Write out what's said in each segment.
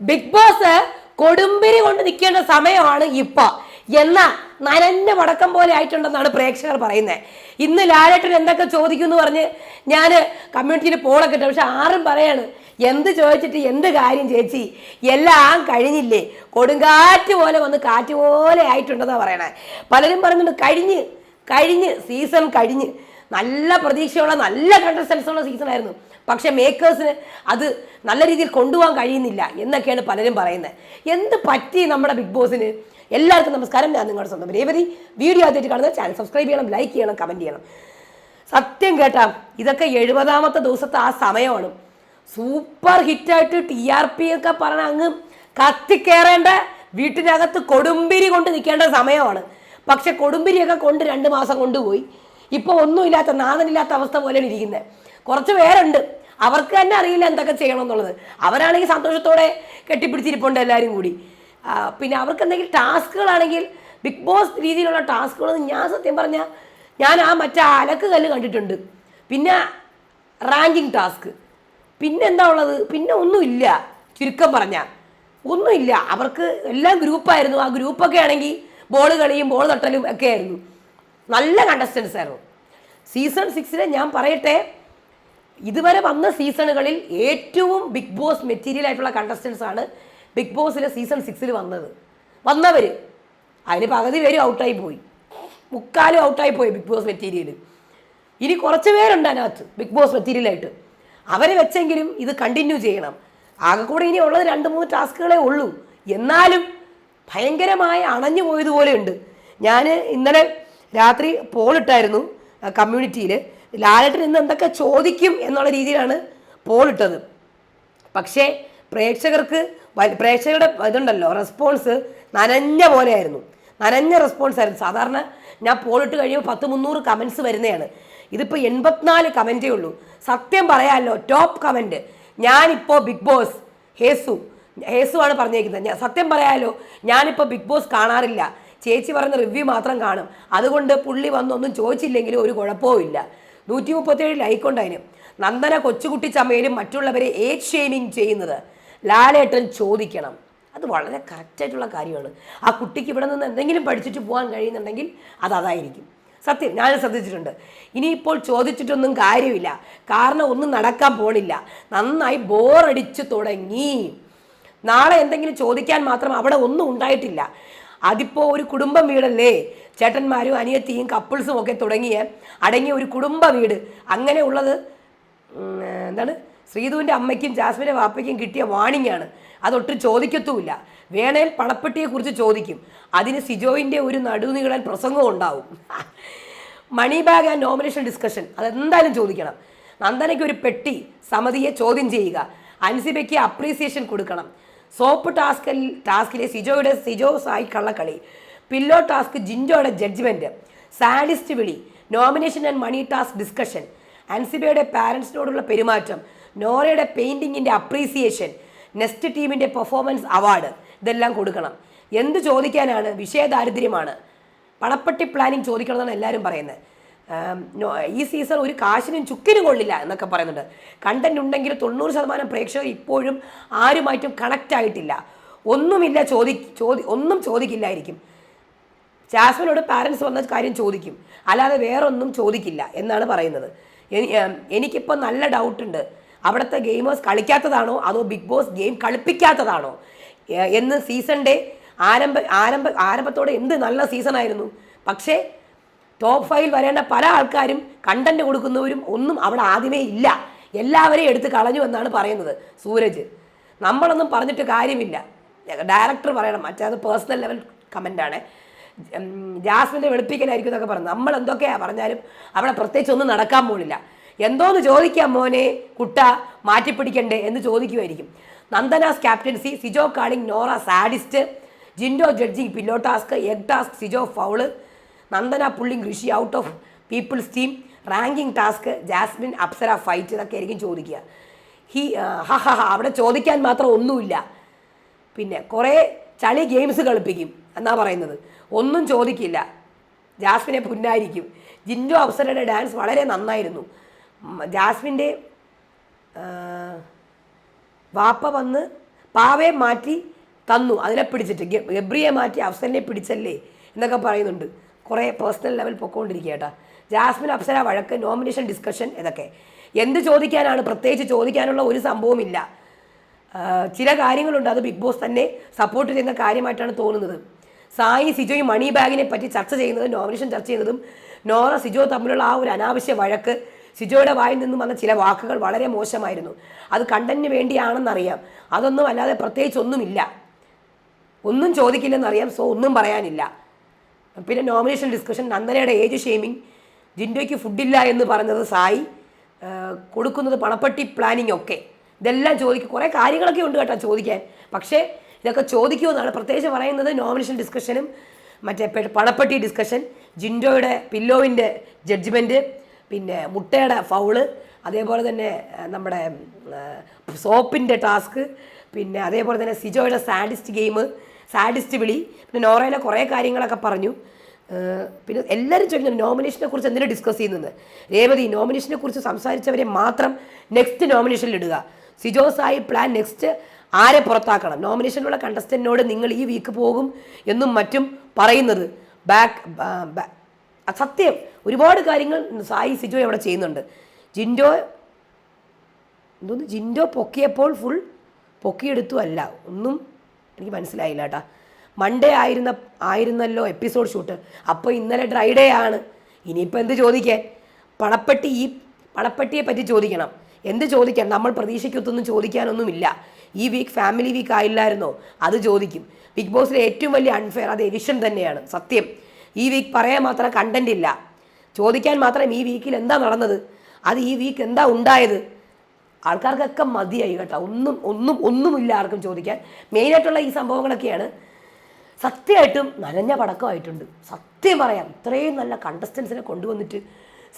Big boss കൊടുമ്പിരി കൊണ്ട് നിൽക്കേണ്ട സമയമാണ് ഇപ്പൊ. എന്നാ നനഞ്ഞ വടക്കം പോലെ ആയിട്ടുണ്ടെന്നാണ് പ്രേക്ഷകർ പറയുന്നത്. ഇന്ന് ലാലേട്ടൻ എന്തൊക്കെ ചോദിക്കും എന്ന് പറഞ്ഞ് ഞാൻ കമ്മ്യൂണിറ്റിയിൽ പോളൊക്കെ ഇട്ടു. പക്ഷെ ആരും പറയാണ് എന്ത് ചോദിച്ചിട്ട് എന്ത് കാര്യം ചേച്ചി? എല്ലാം കഴിഞ്ഞില്ലേ? കൊടുങ്കാറ്റ് പോലെ വന്ന് കാറ്റ് പോലെ ആയിട്ടുണ്ടെന്നാണ് പറയണേ. പലരും പറയുന്നുണ്ട് കഴിഞ്ഞ് കഴിഞ്ഞ് സീസൺ കഴിഞ്ഞ്. നല്ല പ്രതീക്ഷയുള്ള നല്ല കണ്ടസ്റ്റൻസ് ഉള്ള സീസൺ ആയിരുന്നു. പക്ഷെ മേക്കേഴ്സിന് അത് നല്ല രീതിയിൽ കൊണ്ടുപോകാൻ കഴിയുന്നില്ല എന്നൊക്കെയാണ് പലരും പറയുന്നത്. എന്ത് പറ്റി നമ്മുടെ ബിഗ് ബോസിന് എല്ലാവർക്കും നമസ്കാരം. ഞാൻ നിങ്ങളുടെ സ്വന്തം രേവതി. വീഡിയോ ആദ്യമായിട്ട് കാണുന്ന ചാനൽ സബ്സ്ക്രൈബ് ചെയ്യണം ലൈക്ക് ചെയ്യണം കമന്റ് ചെയ്യണം. സത്യം കേട്ടാ ഇതൊക്കെ എഴുപതാമത്തെ ദിവസത്തെ ആ സമയമാണ്. സൂപ്പർ ഹിറ്റായിട്ട് ടി ആർ പി ഒക്കെ പറഞ്ഞ അങ്ങ് കത്തിക്കേറേണ്ട വീട്ടിനകത്ത് കൊടുമ്പിരി കൊണ്ട് നിൽക്കേണ്ട സമയമാണ്. പക്ഷെ കൊടുമ്പിരിയൊക്കെ കൊണ്ട് രണ്ട് മാസം കൊണ്ടുപോയി. ഇപ്പോൾ ഒന്നുമില്ലാത്ത നാഥനില്ലാത്ത അവസ്ഥ പോലെയാണ് ഇരിക്കുന്നത്. കുറച്ച് പേരുണ്ട്. അവർക്ക് തന്നെ അറിയില്ല എന്തൊക്കെ ചെയ്യണം എന്നുള്ളത്. അവരാണെങ്കിൽ സന്തോഷത്തോടെ കെട്ടിപ്പിടിച്ചിരിപ്പുണ്ട് എല്ലാവരും കൂടി. പിന്നെ അവർക്ക് എന്തെങ്കിലും ടാസ്കുകളാണെങ്കിൽ ബിഗ് ബോസ് രീതിയിലുള്ള ടാസ്കുകളൊന്നും ഞാൻ സത്യം പറഞ്ഞാൽ ഞാൻ ആ മറ്റേ അലക്ക് കല്ല് കണ്ടിട്ടുണ്ട്. പിന്നെ റാങ്കിങ് ടാസ്ക്. പിന്നെ എന്താ ഉള്ളത്? പിന്നെ ഒന്നുമില്ല ചുരുക്കം പറഞ്ഞാൽ ഒന്നുമില്ല അവർക്ക് എല്ലാം ഗ്രൂപ്പായിരുന്നു. ആ ഗ്രൂപ്പൊക്കെ ആണെങ്കിൽ ബോൾ കളിയും ബോൾ തട്ടലും ഒക്കെ ആയിരുന്നു. നല്ല കണ്ടസ്റ്റൻസ് ആയിരുന്നു. സീസൺ സിക്സിലെ ഞാൻ പറയട്ടെ ഇതുവരെ വന്ന സീസണുകളിൽ ഏറ്റവും ബിഗ് ബോസ് മെറ്റീരിയൽ ആയിട്ടുള്ള കണ്ടസ്റ്റൻസ് ആണ് ബിഗ് ബോസിലെ സീസൺ സിക്സിൽ വന്നത്. വന്നവർ അതിന് പകുതി പേരും ഔട്ടായി പോയി. മുക്കാലും ഔട്ടായി പോയി ബിഗ് ബോസ് മെറ്റീരിയൽ ഇനി കുറച്ച് പേരുണ്ട് അതിനകത്ത് ബിഗ് ബോസ് മെറ്റീരിയലായിട്ട് അവരെ വെച്ചെങ്കിലും ഇത് കണ്ടിന്യൂ ചെയ്യണം. ആകെ കൂടെ ഇനി ഉള്ളത് രണ്ട് മൂന്ന് ടാസ്കുകളേ ഉള്ളൂ. എന്നാലും ഭയങ്കരമായി അണഞ്ഞു പോയതുപോലെ ഉണ്ട്. ഞാൻ ഇന്നലെ രാത്രി പോളിട്ടായിരുന്നു കമ്മ്യൂണിറ്റിയിൽ ലാലേട്ടൻ ഇന്ന് എന്തൊക്കെ ചോദിക്കും എന്നുള്ള രീതിയിലാണ് പോളിട്ടത് പക്ഷേ പ്രേക്ഷകർക്ക് പ്രേക്ഷകരുടെ ഇതുണ്ടല്ലോ റെസ്പോൺസ് നനഞ്ഞ പോലെയായിരുന്നു. നനഞ്ഞ റെസ്പോൺസ് ആയിരുന്നു. സാധാരണ ഞാൻ പോളിട്ട് കഴിയുമ്പോൾ പത്ത് മുന്നൂറ് കമൻസ് വരുന്നതാണ്. ഇതിപ്പോൾ എൺപത്തിനാല് കമന്റേ ഉള്ളൂ. സത്യം പറയാമല്ലോ ടോപ്പ് കമന്റ് ഞാനിപ്പോൾ ബിഗ് ബോസ് ഹേസു ഹേസു ആണ് പറഞ്ഞേക്കുന്നത്. ഞാൻ സത്യം പറയാമല്ലോ ഞാനിപ്പോൾ ബിഗ് ബോസ് കാണാറില്ല. ചേച്ചി പറയുന്ന റിവ്യൂ മാത്രം കാണും. അതുകൊണ്ട് പുള്ളി വന്നൊന്നും ചോദിച്ചില്ലെങ്കിലും ഒരു കുഴപ്പവും ഇല്ല നൂറ്റി മുപ്പത്തേഴ് ലൈക്ക് അതിന് നന്ദന കൊച്ചുകുട്ടി ചമ്മയിലും മറ്റുള്ളവരെ ഏജ് ഷെയ്മിങ് ചെയ്യുന്നത് ലാലേട്ടൻ ചോദിക്കണം. അത് വളരെ കറക്റ്റായിട്ടുള്ള കാര്യമാണ്. ആ കുട്ടിക്ക് ഇവിടെ നിന്ന് എന്തെങ്കിലും പഠിച്ചിട്ട് പോകാൻ കഴിയുന്നുണ്ടെങ്കിൽ അത് അതായിരിക്കും. സത്യം ഞാൻ ശ്രദ്ധിച്ചിട്ടുണ്ട്. ഇനിയിപ്പോൾ ചോദിച്ചിട്ടൊന്നും കാര്യമില്ല. കാരണം ഒന്നും നടക്കാൻ പോണില്ല. നന്നായി ബോറടിച്ചു തുടങ്ങി. നാളെ എന്തെങ്കിലും ചോദിക്കാൻ മാത്രം അവിടെ ഒന്നും ഉണ്ടായിട്ടില്ല. അതിപ്പോൾ ഒരു കുടുംബം വീടല്ലേ? ചേട്ടന്മാരും അനിയത്തിയും കപ്പിൾസും ഒക്കെ തുടങ്ങിയ. അടങ്ങിയ ഒരു കുടുംബ വീട്. അങ്ങനെയുള്ളത് എന്താണ്? ശ്രീധുവിന്റെ അമ്മയ്ക്കും ജാസ്മിന്റെ വാപ്പയ്ക്കും കിട്ടിയ വാണിംഗ് ആണ്. അതൊട്ടും ചോദിക്കത്തുമില്ല. വേണേൽ പണപ്പെട്ടിയെക്കുറിച്ച് ചോദിക്കും. അതിന് സിജോയിന്റെ ഒരു നടുനീളൻ പ്രസംഗവും ഉണ്ടാവും. Money bag and nomination discussion. അതെന്തായാലും ചോദിക്കണം. നന്ദനയ്ക്ക് ഒരു പെട്ടി സമിതിയെ ചോദ്യം ചെയ്യുക. അൻസിബയ്ക്ക് അപ്രീസിയേഷൻ കൊടുക്കണം. സോപ്പ് ടാസ്കിൽ ടാസ്കിലെ സിജോയുടെ സിജോ സായി കള്ളക്കളി. പില്ലോ ടാസ്ക് ജിൻജോയുടെ ജഡ്ജ്മെന്റ് സാഡിസ്റ്റ് വിളി. Nomination and money task discussion. അൻസിബയുടെ പാരൻസിനോടുള്ള പെരുമാറ്റം. നോറയുടെ പെയിന്റിങ്ങിന്റെ അപ്രീസിയേഷൻ. നെക്സ്റ്റ് ടീമിന്റെ പെർഫോമൻസ് അവാർഡ്. ഇതെല്ലാം കൊടുക്കണം. എന്ത് ചോദിക്കാനാണ് വിഷയദാരിദ്ര്യമാണ്. പണപ്പെട്ടി പ്ലാനിങ് ചോദിക്കണമെന്നാണ് എല്ലാവരും പറയുന്നത്. ഈ സീസൺ ഒരു കാശിനും ചുക്കിനും കൊള്ളില്ല എന്നൊക്കെ പറയുന്നുണ്ട്. കണ്ടന്റ് ഉണ്ടെങ്കിൽ തൊണ്ണൂറ് ശതമാനം പ്രേക്ഷകർ ഇപ്പോഴും ആരുമായിട്ടും കണക്റ്റ് ആയിട്ടില്ല. ഒന്നുമില്ല ചോദി ചോദി ഒന്നും ചോദിക്കില്ലായിരിക്കും. ജാസ്മിനോട് പാരൻസ് വന്ന കാര്യം ചോദിക്കും. അല്ലാതെ വേറൊന്നും ചോദിക്കില്ല എന്നാണ് പറയുന്നത്. എനിക്കിപ്പോൾ നല്ല ഡൗട്ടുണ്ട് അവിടുത്തെ ഗെയിമേഴ്സ് കളിക്കാത്തതാണോ? അതോ ബിഗ് ബോസ് ഗെയിം കളിപ്പിക്കാത്തതാണോ? എന്ന് സീസണിന്റെ ആരംഭ ആരംഭ ആരംഭത്തോടെ എന്ത് നല്ല സീസൺ ആയിരുന്നു? പക്ഷേ ടോപ്പ് ഫൈവ് വരേണ്ട പല ആൾക്കാരും കണ്ടന്റ് കൊടുക്കുന്നവരും ഒന്നും അവിടെ ആദ്യമേ ഇല്ല. എല്ലാവരെയും എടുത്ത് കളഞ്ഞു എന്നാണ് പറയുന്നത് സൂരജ്. നമ്മളൊന്നും പറഞ്ഞിട്ട് കാര്യമില്ല. ഡയറക്ടർ പറയണം. മറ്റേ അത് പേഴ്സണൽ ലെവൽ കമന്റാണ് ജാസ്മിന്റെ വെളുപ്പിക്കലായിരിക്കും എന്നൊക്കെ പറഞ്ഞു. നമ്മൾ എന്തൊക്കെയാണ് പറഞ്ഞാലും അവിടെ പ്രത്യേകിച്ച് ഒന്നും നടക്കാൻ പോകുന്നില്ല എന്തോന്ന് ചോദിക്കാം മോനെ? കുട്ട മാറ്റിപ്പിടിക്കണ്ടേ എന്ന് ചോദിക്കുമായിരിക്കും Nandana's captaincy Sijo calling Nora sadist Jinto judging pillow task egg task Sijo foul Nandana pulling Rishi out of people's team ranking task Jasmine Apsara fight ഇതൊക്കെ ആയിരിക്കും ചോദിക്കുക. ഹി ഹ ഹ അവിടെ ചോദിക്കാൻ മാത്രം ഒന്നുമില്ല. പിന്നെ കുറേ ചളി ഗെയിംസ് കളിപ്പിക്കും എന്നാ പറയുന്നത്. ഒന്നും ചോദിക്കില്ല. ജാസ്മിനെ പുന്നായിരിക്കും. ജിൻഡോ അപ്സരയുടെ ഡാൻസ് വളരെ നന്നായിരുന്നു. ജാസ്മിന്റെ വാപ്പ വന്ന് പാവയെ മാറ്റി തന്നു. അതിനെ പിടിച്ചിട്ട് ഗബ്രിയെ മാറ്റി അഫ്സലിനെ പിടിച്ചല്ലേ എന്നൊക്കെ പറയുന്നുണ്ട്. കുറേ പേഴ്സണൽ ലെവൽ പൊക്കോണ്ടിരിക്കുക കേട്ടോ. ജാസ്മിൻ അപ്സര വഴക്ക് നോമിനേഷൻ ഡിസ്കഷൻ ഇതൊക്കെ. എന്ത് ചോദിക്കാനാണ്? പ്രത്യേകിച്ച് ചോദിക്കാനുള്ള ഒരു സംഭവമില്ല. ചില കാര്യങ്ങളുണ്ട്. അത് ബിഗ് ബോസ് തന്നെ സപ്പോർട്ട് ചെയ്യുന്ന കാര്യമായിട്ടാണ് തോന്നുന്നത്. സായി സിജോയും മണി ബാഗിനെ പറ്റി ചർച്ച ചെയ്യുന്നതും നോമിനേഷൻ ചർച്ച ചെയ്യുന്നതും നോറ സിജോ തമ്മിലുള്ള ആ ഒരു അനാവശ്യ വഴക്ക് സിജോയുടെ വായിൽ നിന്നും വന്ന ചില വാക്കുകൾ വളരെ മോശമായിരുന്നു. അത് കണ്ടന്റിന് വേണ്ടിയാണെന്നറിയാം. അതൊന്നും അല്ലാതെ പ്രത്യേകിച്ച് ഒന്നുമില്ല. ഒന്നും ചോദിക്കില്ലെന്നറിയാം. സോ ഒന്നും പറയാനില്ല. പിന്നെ നോമിനേഷൻ ഡിസ്കഷൻ നന്ദനയുടെ ഏജ് ഷെയ്മിങ് ജിൻഡോയ്ക്ക് ഫുഡില്ല എന്ന് പറഞ്ഞത് സായി കൊടുക്കുന്നത് പണപ്പെട്ടി പ്ലാനിങ് ഒക്കെ. ഇതെല്ലാം ചോദിക്കും കുറേ കാര്യങ്ങളൊക്കെ ഉണ്ട് കേട്ടോ ചോദിക്കാൻ. പക്ഷേ ഇതൊക്കെ ചോദിക്കുമെന്നാണ് പ്രത്യേകിച്ച് പറയുന്നത് നോമിനേഷൻ ഡിസ്കഷനും മറ്റേ പണപ്പെട്ടി ഡിസ്കഷൻ ജിൻഡോയുടെ പില്ലോവിന്റെ ജഡ്ജ്മെന്റ് പിന്നെ മുട്ടയുടെ ഫൗൾ അതേപോലെ തന്നെ നമ്മുടെ സോപ്പിന്റെ ടാസ്ക് പിന്നെ അതേപോലെ തന്നെ സിജോയുടെ സാഡിസ്റ്റ് ഗെയിം സാഡിസ്റ്റ് വിളി. പിന്നെ നോറയിലെ കുറേ കാര്യങ്ങളൊക്കെ പറഞ്ഞു. പിന്നെ എല്ലാവരും ചോദിക്കുന്നു നോമിനേഷനെ കുറിച്ച് എന്തിനാണ് ഡിസ്കസ് ചെയ്യുന്നത്? രേവതി നോമിനേഷനെ കുറിച്ച് സംസാരിച്ചവരെ മാത്രം നെക്സ്റ്റ് നോമിനേഷനിൽ ഇടുക. സിജോ സായി പ്ലാൻ നെക്സ്റ്റ് ആരെ പുറത്താക്കണം? നോമിനേഷനിലുള്ള കണ്ടസ്റ്റന്റിനോട് നിങ്ങൾ ഈ വീക്ക് പോകും എന്നും മറ്റും പറയുന്നത്. ബാക്ക് സത്യം ഒരുപാട് കാര്യങ്ങൾ സായി സിജോ അവിടെ ചെയ്യുന്നുണ്ട്. ജിൻഡോ എന്തോന്ന്? ജിൻഡോ പൊക്കിയപ്പോൾ ഫുൾ പൊക്കിയെടുത്തു അല്ല ഒന്നും എനിക്ക് മനസ്സിലായില്ല കേട്ടാ മൺഡേ ആയിരുന്ന ആയിരുന്നല്ലോ എപ്പിസോഡ് ഷൂട്ട് അപ്പോൾ ഇന്നലെ ഡ്രൈ ഡേ ആണ്. ഇനിയിപ്പോൾ എന്ത് ചോദിക്കേ? പണപ്പെട്ടി ഈ പണപ്പെട്ടിയെ പറ്റി ചോദിക്കണം. എന്ത് ചോദിക്കാൻ? നമ്മൾ പ്രതീക്ഷയ്ക്കൊത്തൊന്നും ചോദിക്കാനൊന്നുമില്ല. ഈ വീക്ക് ഫാമിലി വീക്ക് ആയില്ലായിരുന്നോ? അത് ചോദിക്കും. ബിഗ് ബോസിലെ ഏറ്റവും വലിയ അൺഫെയർ അത് എവിഷൻ തന്നെയാണ്. സത്യം. ഈ വീക്ക് പറയാൻ മാത്രം കണ്ടന്റ് ഇല്ല. ചോദിക്കാൻ മാത്രം ഈ വീക്കിൽ എന്താ നടന്നത്? അത് ഈ വീക്ക് എന്താ ഉണ്ടായത്? ആൾക്കാർക്കൊക്കെ മതിയായി കേട്ടോ. ഒന്നും ഒന്നും ഒന്നുമില്ല ആർക്കും ചോദിക്കാൻ. മെയിനായിട്ടുള്ള ഈ സംഭവങ്ങളൊക്കെയാണ് സത്യമായിട്ടും നനഞ്ഞ പടക്കമായിട്ടുണ്ട്. സത്യം പറയാം ഇത്രയും നല്ല കണ്ടസ്റ്റൻസിനെ കൊണ്ടുവന്നിട്ട്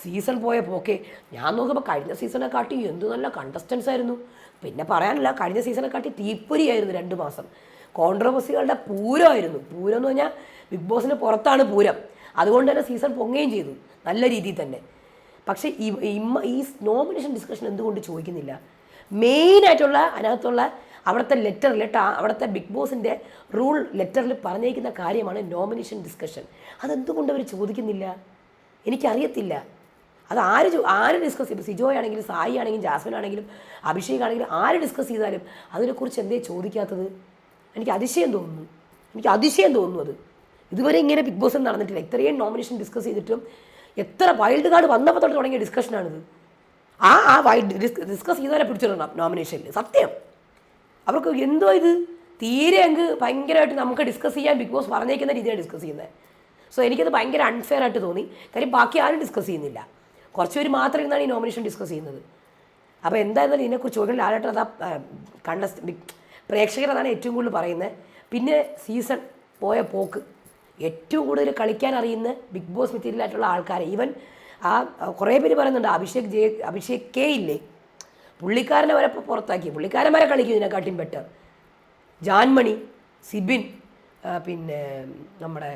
സീസൺ പോയ പോക്കെ ഞാൻ നോക്കുമ്പോൾ കഴിഞ്ഞ സീസണെ കാട്ടി എന്ത് നല്ല കണ്ടസ്റ്റൻസ് ആയിരുന്നു. പിന്നെ പറയാനില്ല കഴിഞ്ഞ സീസണെ കാട്ടി തീപ്പൊരിയായിരുന്നു രണ്ട് മാസം. കോൺട്രവേഴ്സികളുടെ പൂരമായിരുന്നു. പൂരം എന്ന് പറഞ്ഞാൽ ബിഗ് ബോസിന് പുറത്താണ് പൂരം. അതുകൊണ്ട് തന്നെ സീസൺ പൊങ്ങുകയും ചെയ്തു. നല്ല രീതിയിൽ തന്നെ. പക്ഷേ ഈ ഇമ്മ ഈ നോമിനേഷൻ ഡിസ്കഷൻ എന്തുകൊണ്ട് ചോദിക്കുന്നില്ല? മെയിനായിട്ടുള്ള അതിനകത്തുള്ള അവിടുത്തെ ലെറ്ററിൽ അവിടുത്തെ ബിഗ് ബോസിന്റെ റൂൾ ലെറ്ററിൽ പറഞ്ഞേക്കുന്ന കാര്യമാണ് നോമിനേഷൻ ഡിസ്കഷൻ അതെന്തുകൊണ്ട് അവർ ചോദിക്കുന്നില്ല? എനിക്കറിയത്തില്ല. അത് ആര് ആര് ഡിസ്കസ് ചെയ്യും? സിജോ ആണെങ്കിലും സായി ആണെങ്കിലും ജാസ്മിൻ ആണെങ്കിലും അഭിഷേക് ആണെങ്കിലും ആര് ഡിസ്കസ് ചെയ്താലും അതിനെക്കുറിച്ച് എന്തേ ചോദിക്കാത്തത്? എനിക്ക് അതിശയം തോന്നുന്നു. എനിക്ക് അതിശയം തോന്നുന്നു അത്. ഇതുവരെ ഇങ്ങനെ ബിഗ് ബോസ് നടന്നിട്ടില്ല. ഇത്രയും നോമിനേഷൻ ഡിസ്കസ് ചെയ്തിട്ടും എത്ര വൈൽഡ് കാർഡ് വന്നപ്പോൾ തൊട്ട് തുടങ്ങിയ ഡിസ്കഷനാണിത് ആ ആ വൈൽഡ് ഡിസ്കസ് ചെയ്തവരെ പിടിച്ചിടണം നോമിനേഷനിൽ സത്യം. അവർക്ക് എന്തോ ഇത്? തീരെ അങ്ങ് ഭയങ്കരമായിട്ട് നമുക്ക് ഡിസ്കസ് ചെയ്യാൻ ബിഗ് ബോസ് പറഞ്ഞേക്കുന്ന രീതിയാണ് ഡിസ്കസ് ചെയ്യുന്നത് സോ എനിക്കത് ഭയങ്കര അൺഫെയർ ആയിട്ട് തോന്നി. കാര്യം ബാക്കി ആരും ഡിസ്കസ് ചെയ്യുന്നില്ല. കുറച്ച് പേര് മാത്രം ഇരുന്നാണ് ഈ നോമിനേഷൻ ഡിസ്കസ് ചെയ്യുന്നത്. അപ്പോൾ എന്തായിരുന്നാലും ഇതിനെക്കുറിച്ച് ചോദിക്കണം ലാലേട്ടൻ അതാ കണ്ടസ്റ്റ് പ്രേക്ഷകരതാണ് ഏറ്റവും കൂടുതൽ പറയുന്നത് പിന്നെ സീസൺ പോയ പോക്ക്. ഏറ്റവും കൂടുതൽ കളിക്കാൻ അറിയുന്ന ബിഗ് ബോസ് മെറ്റീരിയലായിട്ടുള്ള ആൾക്കാരെ. ഈവൻ ആ കുറേ പേര് പറയുന്നുണ്ട് അഭിഷേക് ജയ അഭിഷേക് കെ ഇല്ലേ? പുള്ളിക്കാരനെ വരെ ഇപ്പോൾ പുറത്താക്കി. പുള്ളിക്കാരൻ വരെ കളിക്കും ഇതിനെക്കാട്ടിയും ബെറ്റർ ജാൻമണി സിബിൻ പിന്നെ നമ്മുടെ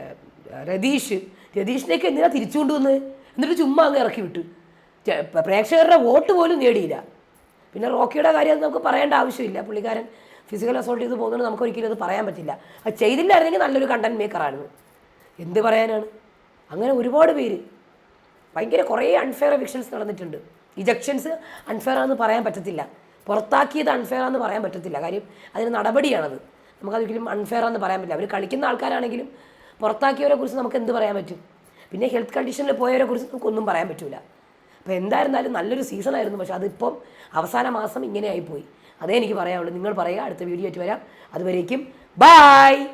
രതീഷ്. രതീഷിനെയൊക്കെ എന്തിനാ തിരിച്ചു വന്ന് എന്നിട്ട് ചുമ്മാ അങ്ങ് ഇറക്കി വിട്ടു. പ്രേക്ഷകരുടെ വോട്ട് പോലും നേടിയില്ല. പിന്നെ റോക്കിയുടെ കാര്യം നമുക്ക് പറയേണ്ട ആവശ്യമില്ല. പുള്ളിക്കാരൻ ഫിസിക്കൽ അസോൾട്ട് ചെയ്ത് പോകുന്നതുകൊണ്ട് നമുക്ക് ഒരിക്കലും അത് പറയാൻ പറ്റില്ല. അത് ചെയ്തില്ലായിരുന്നെങ്കിൽ നല്ലൊരു കണ്ടന്റ് മേക്കറായിരുന്നു എന്ത് പറയാനാണ്? അങ്ങനെ ഒരുപാട് പേര് ഭയങ്കര കുറേ അൺഫെയർ എവിക്ഷൻസ് നടന്നിട്ടുണ്ട്. ഇജക്ഷൻസ് അൺഫെയർ ആണെന്ന് പറയാൻ പറ്റത്തില്ല. പുറത്താക്കിയത് അൺഫെയർ ആണെന്ന് പറയാൻ പറ്റത്തില്ല. കാര്യം അതിന് നടപടിയാണത്. നമുക്കതൊരിക്കലും അൺഫെയർ ആണെന്ന് പറയാൻ പറ്റില്ല. അവർ കളിക്കുന്ന ആൾക്കാരാണെങ്കിലും പുറത്താക്കിയവരെ കുറിച്ച് നമുക്ക് എന്ത് പറയാൻ പറ്റും? പിന്നെ ഹെൽത്ത് കണ്ടീഷനിൽ പോയവരെ കുറിച്ച് നമുക്കൊന്നും പറയാൻ പറ്റില്ല അപ്പോൾ എന്തായിരുന്നാലും നല്ലൊരു സീസൺ ആയിരുന്നു. പക്ഷേ അതിപ്പം അവസാന മാസം ഇങ്ങനെ ആയിപ്പോയി അതേ എനിക്ക് പറയാനുള്ളൂ. നിങ്ങൾ പറയുക. അടുത്ത വീഡിയോ ആയിട്ട് വരാം. അതുവരേക്കും ബായ്